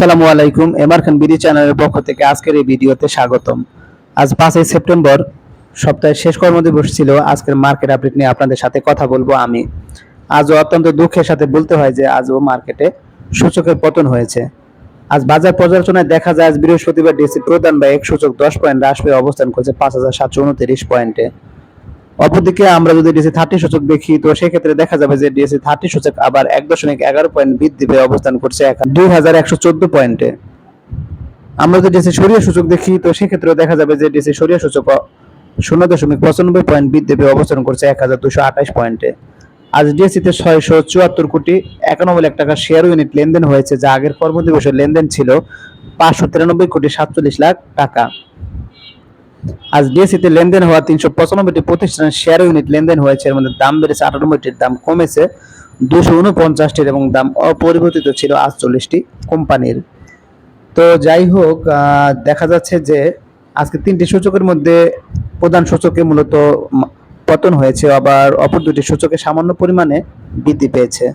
আসসালামু আলাইকুম এমআর খান বিডি চ্যানেলের পক্ষ থেকে আজকের এই ভিডিওতে স্বাগতম। আজ পাঁচই সেপ্টেম্বর, সপ্তাহের শেষ কর্মদিবস ছিল, আজকের মার্কেট আপডেট নিয়ে আপনাদের সাথে কথা বলব আমি। আজও অত্যন্ত দুঃখের সাথে বলতে হয় যে আজও মার্কেটে সূচকের পতন হয়েছে। আজ বাজার পর্যালোচনায় দেখা যায়, আজ বৃহস্পতিবার ডিসি প্রধান বা এক সূচক দশ পয়েন্ট হ্রাস পেয়ে অবস্থান করছে পাঁচ হাজার সাতশো উনত্রিশ পয়েন্টে। অপরদিকে আমরা যদি ডিএসি থার্টি সূচক দেখি, তো সেক্ষেত্রে দেখা যাবে যে ডিএসি থার্টি সূচক আবার এক দশমিক এগারো পয়েন্ট বৃদ্ধি পেয়ে অবস্থান করছে দুই হাজার একশো চোদ্দ পয়েন্টে আমরা যদি ডিএসি সরিয়া সূচক দেখি, তো সেক্ষেত্রেও দেখা যাবে যে ডিএসি সরিয়া সূচক শূন্য দশমিক পঁচানব্বই পয়েন্ট বৃদ্ধি পেয়ে অবস্থান করছে এক হাজার দুশো আঠাশ পয়েন্টে আজ ডিএসিতে ছয়শো চুয়াত্তর কোটি একানব্বই লাখ টাকা শেয়ার ইউনিট লেনদেন হয়েছে, যা আগের কর্মদিবসের লেনদেন ছিল পাঁচশো তিরানব্বই কোটি সাতচল্লিশ লাখ টাকা। আজ ডিএসিতে লেনদেন হওয়া তিনশো পঁচানব্বইটি প্রতিষ্ঠানের শেয়ার ইউনিট লেনদেন হয়েছে এর মধ্যে দাম বেড়েছে আটানব্বইটির, দাম কমেছে দুশো উনপঞ্চাশটির এবং দাম অপরিবর্তিত ছিল আটচল্লিশটি কোম্পানির। তো যাই হোক দেখা যাচ্ছে যে আজকে তিনটি সূচকের মধ্যে প্রধান সূচকে মূলত পতন হয়েছে, আবার অপর দুটি সূচকে সামান্য পরিমাণে বৃদ্ধি পেয়েছে।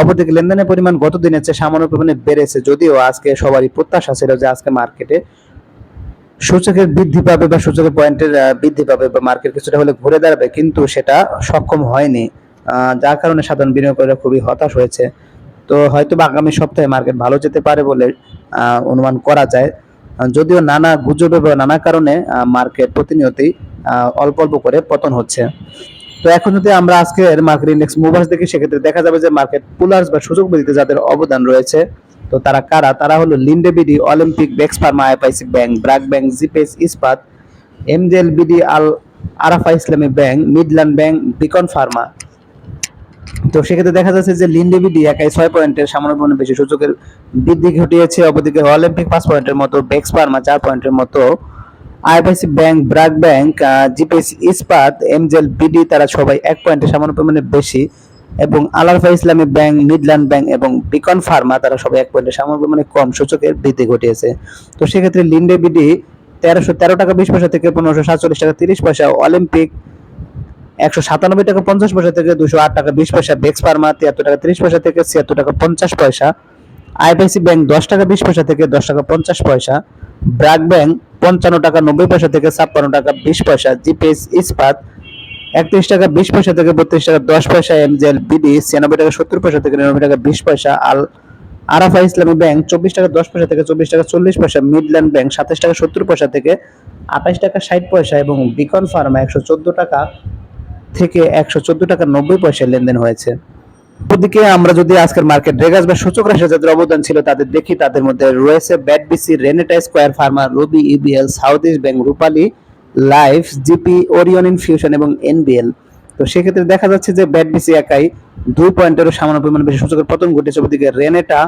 অপরদিকে লেনদেনের পরিমাণ গত দিনের চেয়ে সামান্য পরিমাণে বেড়েছে, যদিও আজকে সবারই প্রত্যাশা ছিল যে আজকে মার্কেটে সূচকের বৃদ্ধি পাবে বা সূচকের পয়েন্টের বৃদ্ধি পাবে বা মার্কেট কিছুটা হলে ঘুরে দাঁড়াবে, কিন্তু সেটা সক্ষম হয়নি। যার কারণে সাধারণ বিনিয়োগকারীরা খুবই হতাশ হয়েছে। তো হয়তো বা আগামী সপ্তাহে মার্কেট ভালো যেতে পারে বলে অনুমান করা যায়। যদিও নানা গুজবে বা নানা কারণে মার্কেট প্রতিনিয়তই অল্প অল্প করে পতন হচ্ছে। তো এখন যদি আমরা আজকের মার্কেট ইন্ডেক্স মুভার্স দেখি, সেক্ষেত্রে দেখা যাবে যে মার্কেট পুলার্স বা সুযোগ বৃদ্ধিতে যাদের অবদান রয়েছে তো তারা কারা? তারা হলো Linde BD Olympic Bex pharma আইপাইসি bank, BRAC bank, GPH, Ispat, MJL BD, Al Arafah Islami bank, Midland bank, Beacon pharma. তো সেক্ষেত্রে দেখা যাচ্ছে যে লিন্ডেবিডি একাই ছয় পয়েন্টের সামান্য পরিমাণে বেশি সূচকের বৃদ্ধি ঘটিয়েছে। অপরদিকে অলিম্পিক পাঁচ পয়েন্টের মতো বেক্স ফার্মা চার পয়েন্টের মতো IPC bank, BRAC bank GPS Ispat, MJL BD, তারা সবাই এক পয়েন্টে সামান্য পরিমাণে বেশি এবং Alarafa Islami bank, Midland bank এবং বিকন ফার্মা তারা সবাই এক পয়েন্টে সামান্য পরিমাণে কম সূচকের বৃদ্ধি ঘটিয়েছে। তো সেক্ষেত্রে লিন্ডে বিডি তেরোশো তেরো টাকা বিশ পয়সা থেকে পনেরোশো সাতচল্লিশ টাকা তিরিশ পয়সা, অলিম্পিক একশো সাতানব্বই টাকা পঞ্চাশ পয়সা থেকে দুশো আট টাকা বিশ পয়সা, বেক্স ফার্মা তিয়াত্তর টাকা তিরিশ পয়সা থেকে ছিয়াত্তর টাকা পঞ্চাশ পয়সা আইপিসি ব্যাংক দশ টাকা বিশ পয়সা থেকে দশ টাকা পঞ্চাশ পয়সা, ব্রাক ব্যাংক পঞ্চান্ন টাকা নব্বই পয়সা থেকে ছাপ্পান্ন টাকা বিশ পয়সা, জিপিএস ইস্পাত একত্রিশ টাকা, বিশ পয়সা থেকে বত্রিশ টাকা, দশ পয়সা এমজেল বিডি, ছিয়ানব্বই টাকা, সত্তর পয়সা থেকে নিরানব্বই টাকা, বিশ পয়সা আল আরাফা ইসলামী ব্যাংক, চব্বিশ টাকা, দশ পয়সা থেকে চব্বিশ টাকা, চল্লিশ পয়সা মিডল্যান্ড ব্যাংক, সাতাশ টাকা, সত্তর পয়সা থেকে আঠাশ টাকা, ষাট পয়সা এবং বিকন ফার্মা একশো চোদ্দ টাকা থেকে একশো চোদ্দ টাকা, নব্বই পয়সা লেনদেন হয়েছে। ওদিকে আমরা যদি আজকের মার্কেট রেগাস বা সূচক রাশি যাদের অবদান ছিল, তাদের দেখি, তাদের মধ্যে রয়েছে BAT BC Renata Square pharma, Robi, EBL, South East bank, Rupali life, GP, Orion infusion এবং এনবিএল। তো সেক্ষেত্রে দেখা যাচ্ছে যে ব্যাট বিসি একাই। দুই পয়েন্টেরও সামান্য পরিমাণ বেশি সূচকের পতন ঘটেছে ওদিকে রেনেটা,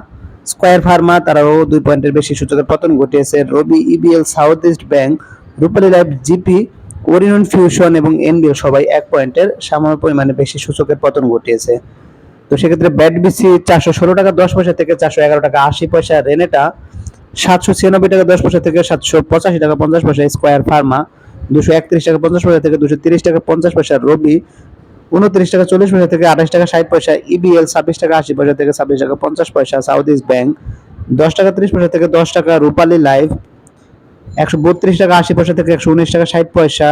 স্কোয়ার ফার্মা, তারাও দুই পয়েন্টের বেশি সূচকের পতন ঘটিয়েছে। Robi, EBL, South East bank, Rupali life, GP, Orion fusion এবং এনবিএল সবাই এক পয়েন্টের সামান্য পরিমাণে বেশি সূচকের পতন ঘটিয়েছে। তো সেক্ষেত্রে ব্যাট বিসি চারশো ষোলো টাকা দশ পয়সা থেকে চারশো এগারো টাকা আশি পয়সা। রেনেটা সাতশো ছিয়ানব্বই টাকা দশ পয়সা থেকে সাতশো পঁচাশি টাকা পঞ্চাশ পয়সা। স্কোয়ার ফার্মা দুশো একত্রিশ টাকা পঞ্চাশ পয়সা থেকে দুশো তিরিশ টাকা পঞ্চাশ পয়সা রবি, উনত্রিশ টাকা চল্লিশ পয়সা থেকে আঠাশ টাকা ষাট পয়সা ইবিএল ছাব্বিশ টাকা আশি পয়সা থেকে ছাব্বিশ টাকা পঞ্চাশ পয়সা সাউথ ইস্ট ব্যাংক দশ টাকা তিরিশ পয়সা থেকে দশ টাকা রূপালী লাইফ একশো বত্রিশ টাকা আশি পয়সা থেকে একশো উনিশ টাকা ষাট পয়সা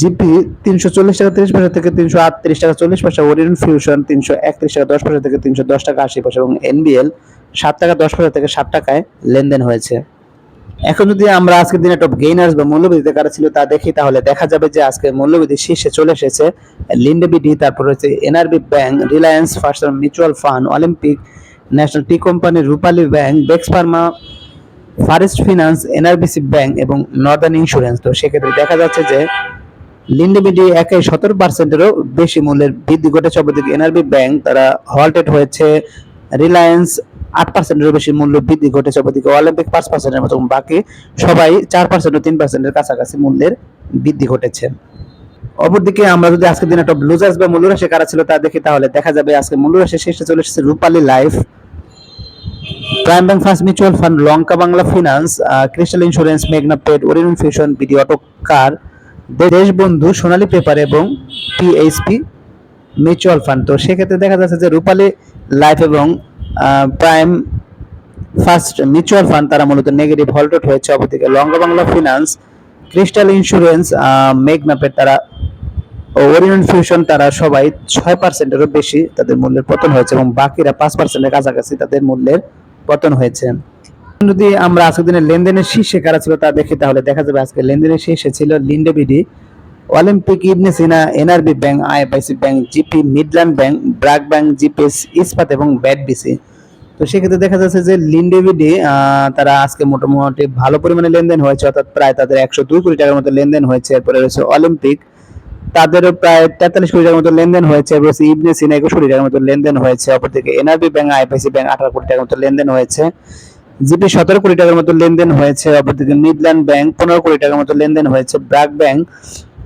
জিপি তিনশো চল্লিশ টাকা তিরিশ পয়সা থেকে তিনশো আটত্রিশ টাকা চল্লিশ পয়সা ওরিয়ন ফিউশন তিনশো একত্রিশ টাকা দশ পয়সা থেকে তিনশো দশ টাকা আশি পয়সা এবং এনবিএল সাত টাকা দশ পয়সা থেকে সাত টাকায় লেনদেন হয়েছে। এখন যদি আমরা আজকের দিনে টপ গেইনার্স বা মূল্যবৃদ্ধি কারা ছিল তা দেখি, তাহলে দেখা যাবে যে আজকে মূল্যবৃদ্ধি শীর্ষে চলে এসেছে লিন্ডেবিডি তারপর রয়েছে NRB bank, Reliance, first mutual fund, Olympic, national tea company, Rupali bank, Bex pharma, Fareast finance, NRBC bank এবং নর্দার্ন ইন্স্যুরেন্স। তো সেক্ষেত্রে দেখা যাচ্ছে যে লিন্ডেবিডি একাই সতেরো পার্সেন্টেরও বেশি মূল্যের বৃদ্ধি ঘটেছে। অপরদিকে এনআরবি ব্যাংক তারা হল্টেড হয়েছে। রিলায়েন্স আট পার্সেন্টেরও বেশি মূল্য বৃদ্ধি ঘটেছে অপরদিকে অলিম্পিক পাঁচ পার্সেন্টের মতো বাকি সবাই চার পার্সেন্ট ও তিন পার্সেন্টের কাছাকাছি মূল্যের বৃদ্ধি ঘটেছে। অপরদিকে আমরা যদি আজকের দিনে একটা লুজার্স বা মূল্যরাশি কারা ছিল তা দেখি, তাহলে দেখা যাবে আজকে মূল্যরাশি শীর্ষে চলে এসেছে Rupali life prime bank first mutual fund Lanka Bangla finance crystal insurance মেঘনা paid Orion fusion BD auto car Deshbandhu, Sonali paper এবং পিএইচপি মিউচুয়াল ফান্ড তো সেক্ষেত্রে দেখা যাচ্ছে যে রূপালী লাইফ এবং প্রাইম ফার্স্ট মিউচুয়াল ফান্ড তারা মূলত নেগেটিভ হল্টেড হয়েছে। অপরদিকে বাংলা ফিনান্স ক্রিস্টাল ইন্স্যুরেন্স মেক ম্যাপের তারা ওরিয়ন ফিউশন তারা সবাই ছয় পার্সেন্টেরও বেশি তাদের মূল্যের পতন হয়েছে এবং বাকিরা পাঁচ পার্সেন্টের কাছাকাছি তাদের মূল্যের পতন হয়েছে। যদি আমরা আজকের দিনের লেনদেনের শীর্ষে কারা ছিল তা দেখি, তাহলে দেখা যাবে আজকে লেনদেনের শীর্ষে ছিল Linde BD Olympic Ibn Sina NRB bank IFIC bank GP Midland bank BRAC bank GPH Ispat এবং ব্যাটবিসি তো সেক্ষেত্রে দেখা যাচ্ছে যে লিন্ডেভিডি তারা আজকে মোটামুটি ভালো পরিমাণে লেনদেন হয়েছে, অর্থাৎ প্রায় তাদের একশো দুই কোটি টাকার মতো লেনদেন হয়েছে। এরপরে রয়েছে অলিম্পিক তাদেরও প্রায় তেতাল্লিশ কোটি টাকার মতো লেনদেন হয়েছে। রয়েছে ইবনে সিনা একুশ কোটি টাকার মতো লেনদেন হয়েছে। অপরদিকে এনআরবি ব্যাংক আইপিসি ব্যাংক আঠারো কোটি টাকার মতো লেনদেন হয়েছে। জিপি সতেরো কোটি টাকার মতো লেনদেন হয়েছে। অপরদিকে মিডল্যান্ড ব্যাংক পনেরো কোটি টাকার মতো লেনদেন হয়েছে। ব্র্যাক ব্যাংক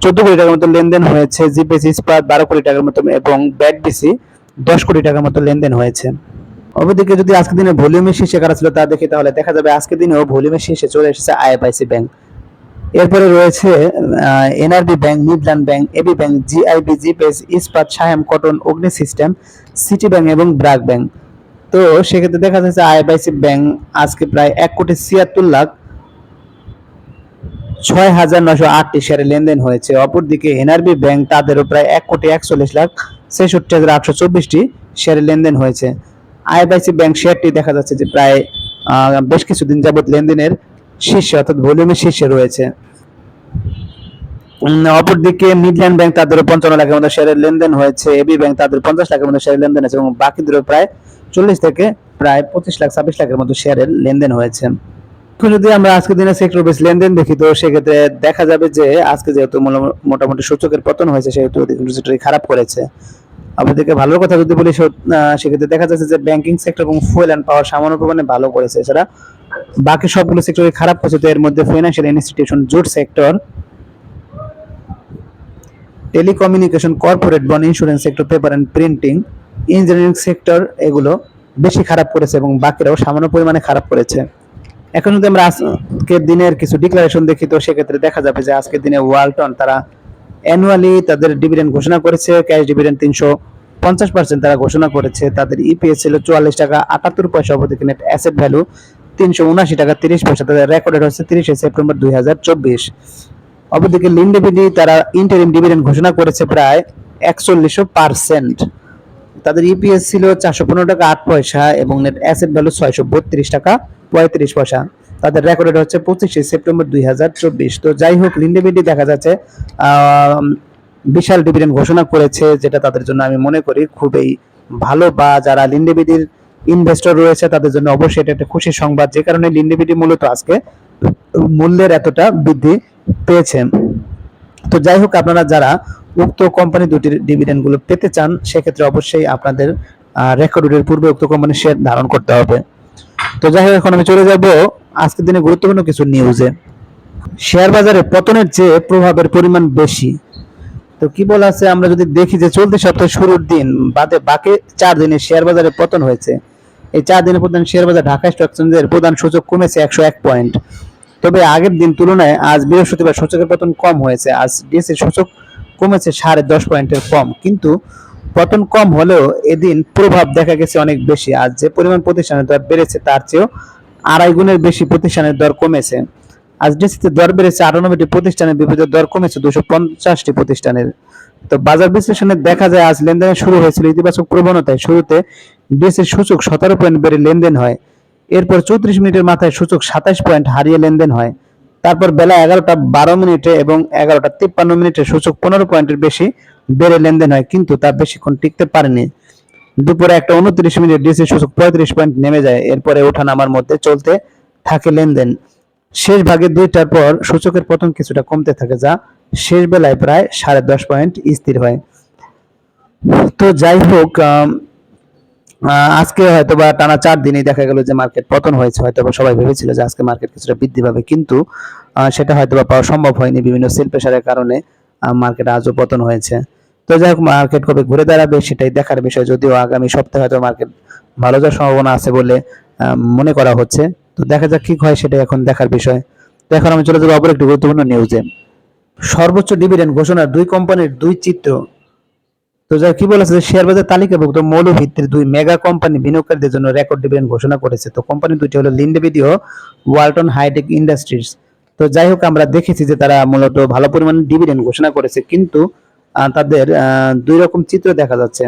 চোদ্দ কোটি টাকার মতো লেনদেন হয়েছে, জিপিএস, ইস্পাত, বারো কোটি টাকার মতো, এবং ব্যাটবিসি দশ কোটি টাকার মতো লেনদেন হয়েছে। অপরদিকে যদি আজকের দিনে ভলিউমের শীর্ষে কারা ছিল তা দেখি তাহলে দেখা যাবে আজকের দিনেও ভলিউমের শীর্ষে চলে এসেছে আইএফআইসি ব্যাংক। এরপরে রয়েছে NRB bank, Midland bank, AB bank, GIB GPH Ispat Saiham cotton, Agni system, City bank এবং ব্রাক ব্যাংক। তো সেক্ষেত্রে দেখা যাচ্ছে আইএফআইসি ব্যাংক আজকে প্রায় এক কোটি ছিয়াত্তর লাখ ছয় হাজার নশো আটটি শেয়ারে লেনদেন হয়েছে। অপরদিকে এনআরবি ব্যাংক তাদেরও প্রায় এক কোটি একচল্লিশ লাখ ছেষট্টি হাজার আটশো চব্বিশটি শেয়ারে লেনদেন হয়েছে। আইএফআইসি ব্যাংক শেয়ারটি দেখা যাচ্ছে যে প্রায় বেশ কিছুদিন যাবত লেনদেনের শীর্ষে, অর্থাৎ ভলিউমের শীর্ষে রয়েছে। অপরদিকে মিডল্যান্ড ব্যাংক তাদেরও পঞ্চান্ন লাখের মতো শেয়ারের লেনদেন হয়েছে। এবি ব্যাংক তাদের পঞ্চাশ লাখের মতো শেয়ারের লেনদেন হয়েছে এবং বাকিদেরও প্রায় চল্লিশ থেকে প্রায় পঁচিশ লাখ, ছাব্বিশ লাখের মতো শেয়ারের লেনদেন হয়েছে। এখন যদি আমরা আজকের দিনে সেক্টর বেস লেনদেন দেখি, তো সেক্ষেত্রে দেখা যাবে যে আজকে যেহেতু মোটামুটি সূচকের পতন হয়েছে, সেহেতু সেক্টরই খারাপ করেছে। আপনাদেরকে ভালো কথা যদি বলি সেক্ষেত্রে দেখা যাচ্ছে যে ব্যাংকিং সেক্টর এবং ফুয়েল অ্যান্ড পাওয়ার সামান্য পরিমাণে ভালো করেছে। এছাড়া বাকি সবগুলো সেক্টরই খারাপ করেছে, তো এর মধ্যে financial institution jute sector telecommunication corporate bond insurance sector paper and printing engineering sector এগুলো বেশি খারাপ করেছে এবং বাকিরাও সামান্য পরিমাণে খারাপ করেছে। এখন যদি আমরা আজকের দিনের কিছু ডিক্লারেশন দেখি, তো সেক্ষেত্রে দেখা যাবে যে আজকের দিনে ওয়ালটন তারা অ্যানুয়ালি তাদের ডিভিডেন্ড ঘোষণা করেছে ক্যাশ ডিভিডেন্ড তিনশো পঞ্চাশ পার্সেন্ট তারা ঘোষণা করেছে। তাদের ইপিএস ছিল চুয়াল্লিশ টাকা আটাত্তর পয়সা অবধিক নেট অ্যাসেট ভ্যালু তিনশো উনাশি টাকা, তিরিশ পয়সা, তাদের রেকর্ডেড হচ্ছে তিরিশে সেপ্টেম্বর দুই হাজার চব্বিশ। অপরদিকে লিন্ডেবিডি তারা ইন্টারিম ডিভিডেন্ড ঘোষণা করেছে প্রায় একচল্লিশশো পার্সেন্ট তাদের ইপিএস ছিল চারশো পনেরো টাকা আট পয়সা এবং নেট অ্যাসেট ভ্যালু ছয়শো বত্রিশ টাকা। পঁয়ত্রিশ পয়সা। তাদের রেকর্ডেড হচ্ছে পঁচিশে সেপ্টেম্বর দুই হাজার চব্বিশ। তো যাই হোক লিন্ডেবিডি দেখা যাচ্ছে বিশাল ডিভিডেন্ড ঘোষণা করেছে, যেটা তাদের জন্য আমি মনে করি খুবই ভালো বা যারা লিন্ডেবিডির ইনভেস্টর রয়েছে, তাদের জন্য অবশ্যই এটা একটা খুশির সংবাদ। যে কারণে লিন্ডেবিডি মূলত আজকে মূল্যের এতটা বৃদ্ধি পেয়েছে। তো যাই হোক, আপনারা যারা উক্ত কোম্পানি দুটির ডিভিডেন্ডগুলো পেতে চান, সেক্ষেত্রে অবশ্যই আপনাদের রেকর্ডের পূর্বে উক্ত কোম্পানির শেয়ার ধারণ করতে হবে। তো যাই হোক, এখন আমি চলে যাব আজকের দিনে গুরুত্বপূর্ণ কিছু নিউজে শেয়ার বাজারে পতনের চেয়ে প্রভাবের পরিমাণ বেশি। তো কি বলা আছে, আমরা যদি দেখি যে চলতি সপ্তাহের শুরুর দিন বাদে বাকি চার দিনে শেয়ার বাজারে পতন হয়েছে। এই চার দিনের প্রধান শেয়ার বাজার ঢাকা স্টক এক্সচেঞ্জের প্রধান সূচক কমেছে একশো এক পয়েন্ট তবে আগের দিন তুলনায় আজ বৃহস্পতিবার সূচকের পতন কম হয়েছে। আজ ডিএসসি সূচক কমেছে সাড়ে দশ পয়েন্টের কম। কিন্তু পতন কম হলেও এদিন প্রভাব দেখা গেছে অনেক বেশি। আজ যে পরিমাণ প্রতিষ্ঠানের দর বেড়েছে, তার চেয়েও আড়াই গুণের বেশি প্রতিষ্ঠানের দর কমেছে। আজ ডিএসসিতে দর বেড়েছে আটানব্বইটি প্রতিষ্ঠানের বিপরীতে দর কমেছে দুশো পঞ্চাশটি প্রতিষ্ঠানের। তো বাজার বিশ্লেষণে দেখা যায়, আজ লেনদেন শুরু হয়েছিল ইতিবাচক প্রবণতায়। শুরুতে ডিএসসির সূচক সতেরো পয়েন্ট বেড়ে লেনদেন হয়। এরপর চৌত্রিশ মিনিটের মাথায় সূচক সাতাশ পয়েন্ট হারিয়ে লেনদেন হয়। তারপর বেলা এগারোটা বারো মিনিটে এবং এগারোটা তিপ্পান্ন মিনিটে সূচক পনেরো পয়েন্টের বেশি বেড়ে লেনদেন হয়, কিন্তু তা বেশিক্ষণ টিকতে পারেনি। দুপুরে একটা উনত্রিশ মিনিট ডিসি সূচক পঁয়ত্রিশ পয়েন্ট নেমে যায়, এরপরে ওঠানামার মধ্যে চলতে থাকে লেনদেন। শেষ ভাগে দুইটার পর সূচকের পতন কিছুটা কমতে থাকে, যা শেষ বেলায় প্রায় সাড়ে দশ পয়েন্ট স্থির হয়। তো যাই হোক আজকে হয়তো বা টানা চার দিনই দেখা গেল যে মার্কেট পতন হয়েছে। হয়তো বা সবাই ভেবেছিল যে আজকে মার্কেট কিছুটা বৃদ্ধি পাবে, কিন্তু সেটা হয়তো বা পাওয়া সম্ভব হয়নি। বিভিন্ন সেল প্রেশারের কারণে মার্কেট আজও পতন হয়েছে। তো যাই হোক মার্কেট কবে ঘুরে দাঁড়াবে সেটাই দেখার বিষয়। যদিও আগামী সপ্তাহে হয়তো মার্কেট ভালো যাওয়ার সম্ভাবনা আছে বলে মনে করা হচ্ছে। তো দেখা যাক কি হয় সেটা এখন দেখার বিষয়। তো এখন আমি চলে যাব অপর একটি গুরুত্বপূর্ণ নিউজে সর্বোচ্চ ডিভিডেন্ড ঘোষণার দুই কোম্পানির দুই চিত্র। তো যা কি বলেছে যে শেয়ার বাজার তালিকাভুক্ত মৌলভিত্তির দুই মেগা কোম্পানি বিনিয়োগকারীদের জন্য রেকর্ড ডিভিডেন্ড ঘোষণা করেছে। তো কোম্পানি দুটি হলো লিন্ডেভিডি ও ওয়ালটন হাইটেক ইন্ডাস্ট্রিজ তো যাই হোক, আমরা দেখেছি যে তারা মূলত ভালো পরিমাণে ডিভিডেন্ড ঘোষণা করেছে। কিন্তু তাদের দুই রকম চিত্র দেখা যাচ্ছে।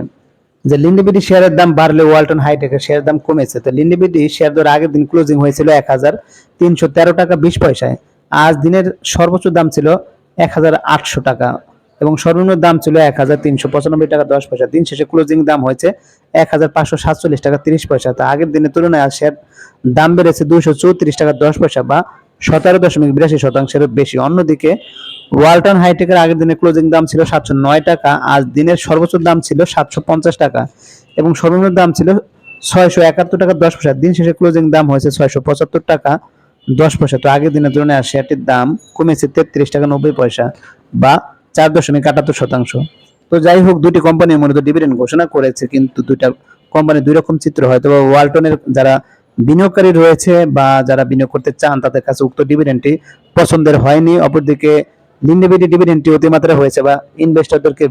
যে লিন্ডেবিডি শেয়ারের দাম বাড়লে ওয়ালটন হাইটেকের শেয়ারের দাম কমেছে। তো লিন্ডেবিডি শেয়ার দর আগের দিন ক্লোজিং হয়েছিল এক হাজার তিনশো তেরো টাকা বিশ পয়সায়। আজ দিনের সর্বোচ্চ দাম ছিল এক হাজার আটশো টাকা এবং সর্বনিম্ন দাম ছিল এক হাজার তিনশো পঁচানব্বই টাকা দশ পয়সা। দিন শেষে ক্লোজিং দাম হয়েছে এক হাজার পাঁচশো সাতচল্লিশ টাকা তিরিশ পয়সা। তো আগের দিনের তুলনায় শেয়ার দাম বেড়েছে দুশো চৌত্রিশ টাকা দশ পয়সা বা সতেরো দশমিক বিরাশি শতাংশের বেশি। অন্যদিকে, ওয়ালটন হাইটেকের আগের দিনে ক্লোজিং দাম ছিল সাতশো নয় টাকা, আজ দিনের সর্বোচ্চ দাম ছিল সাতশো পঞ্চাশ টাকা এবং সর্বনিম্ন দাম ছিল ছয়শো একাত্তর টাকা দশ পয়সা। দিন শেষে ক্লোজিং দাম হয়েছে ছয়শো পঁচাত্তর টাকা দশ পয়সা। তো আগের দিনের তুলনায় শেয়ারটির দাম কমেছে তেত্রিশ টাকা নব্বই পয়সা বা চার দশমিক আটাত্তর শতাংশ। তো যাই হোক, দুটি কোম্পানি মূলত ডিভিডেন্ড ঘোষণা করেছে, কিন্তু দুইটা কোম্পানি দুই রকম চিত্র। হয়তো ওয়ালটনের যারা বিনিয়োগকারী রয়েছে বা যারা বিনিয়োগ করতে চান, তাদের কাছে উক্ত ডিভিডেন্ডটি পছন্দের হয়নি। অপরদিকে লিন্ডেবিডি ডিভিডেন্ডটি অতিমাত্রা হয়েছে বা ইনভেস্টরদেরকে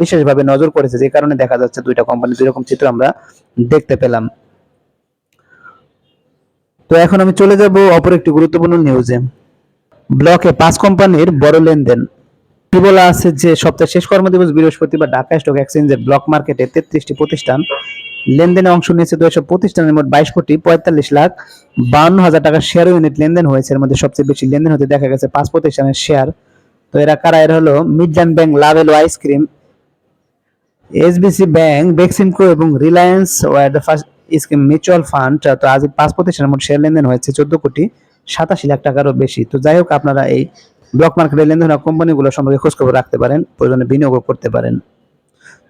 বিশেষভাবে নজর করেছে। যে কারণে দেখা যাচ্ছে দুইটা কোম্পানি দুই রকম চিত্র আমরা দেখতে পেলাম। তো এখন আমি চলে যাব অপর একটি গুরুত্বপূর্ণ নিউজে ব্লকে পাঁচ কোম্পানির বড় লেনদেন। কি বলা আছে যে সপ্তাহের শেষ কর্মদিবস বৃহস্পতিবার ঢাকা স্টক এক্সচেঞ্জের ব্লক মার্কেটে তেত্রিশটি প্রতিষ্ঠান লেনদেনে অংশ নিয়েছে এসব প্রতিষ্ঠানের মোট বাইশ কোটি পঁয়তাল্লিশ লাখ বান্ন হাজার টাকার শেয়ার ইউনিট লেনদেন হয়েছে। এর মধ্যে সবচেয়ে বেশি লেনদেন হতে দেখা গেছে পাঁচ প্রতিষ্ঠানের শেয়ার তো এরা কারা? এরা হলো Midland bank Lovello ice cream SBC bank Beximco এবং Reliance first scheme mutual fund তো আজ পাঁচ প্রতিষ্ঠানের মোট শেয়ার লেনদেন হয়েছে চোদ্দ কোটি সাতাশি লাখ টাকারও বেশি। তো যাই হোক, আপনারা এই ব্লক মার্কেটে লেনদেন কোম্পানিগুলো সম্পর্কে খোঁজখবর রাখতে পারেন, প্রয়োজনে বিনিয়োগও করতে পারেন।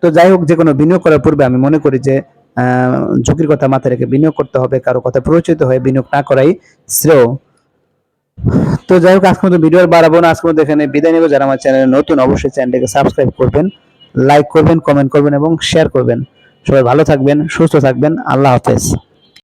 তো যাই হোক যে কোনো বিনিয়োগ করার পূর্বে আমি মনে করি যে ঝুঁকির কথা মাথায় রেখে বিনিয়োগ করতে হবে, কারও কথা প্ররোচিত হয়ে বিনিয়োগ না করাই শ্রেয়। তো যাই হোক আজকে মতো ভিডিও বাড়াবো না। আজকে মতো এখানে বিদায় নেব। যারা আমার চ্যানেলে নতুন, অবশ্যই চ্যানেলটিকে সাবস্ক্রাইব করবেন, লাইক করবেন, কমেন্ট করবেন এবং শেয়ার করবেন। সবাই ভালো থাকবেন, সুস্থ থাকবেন। আল্লাহ হাফেজ।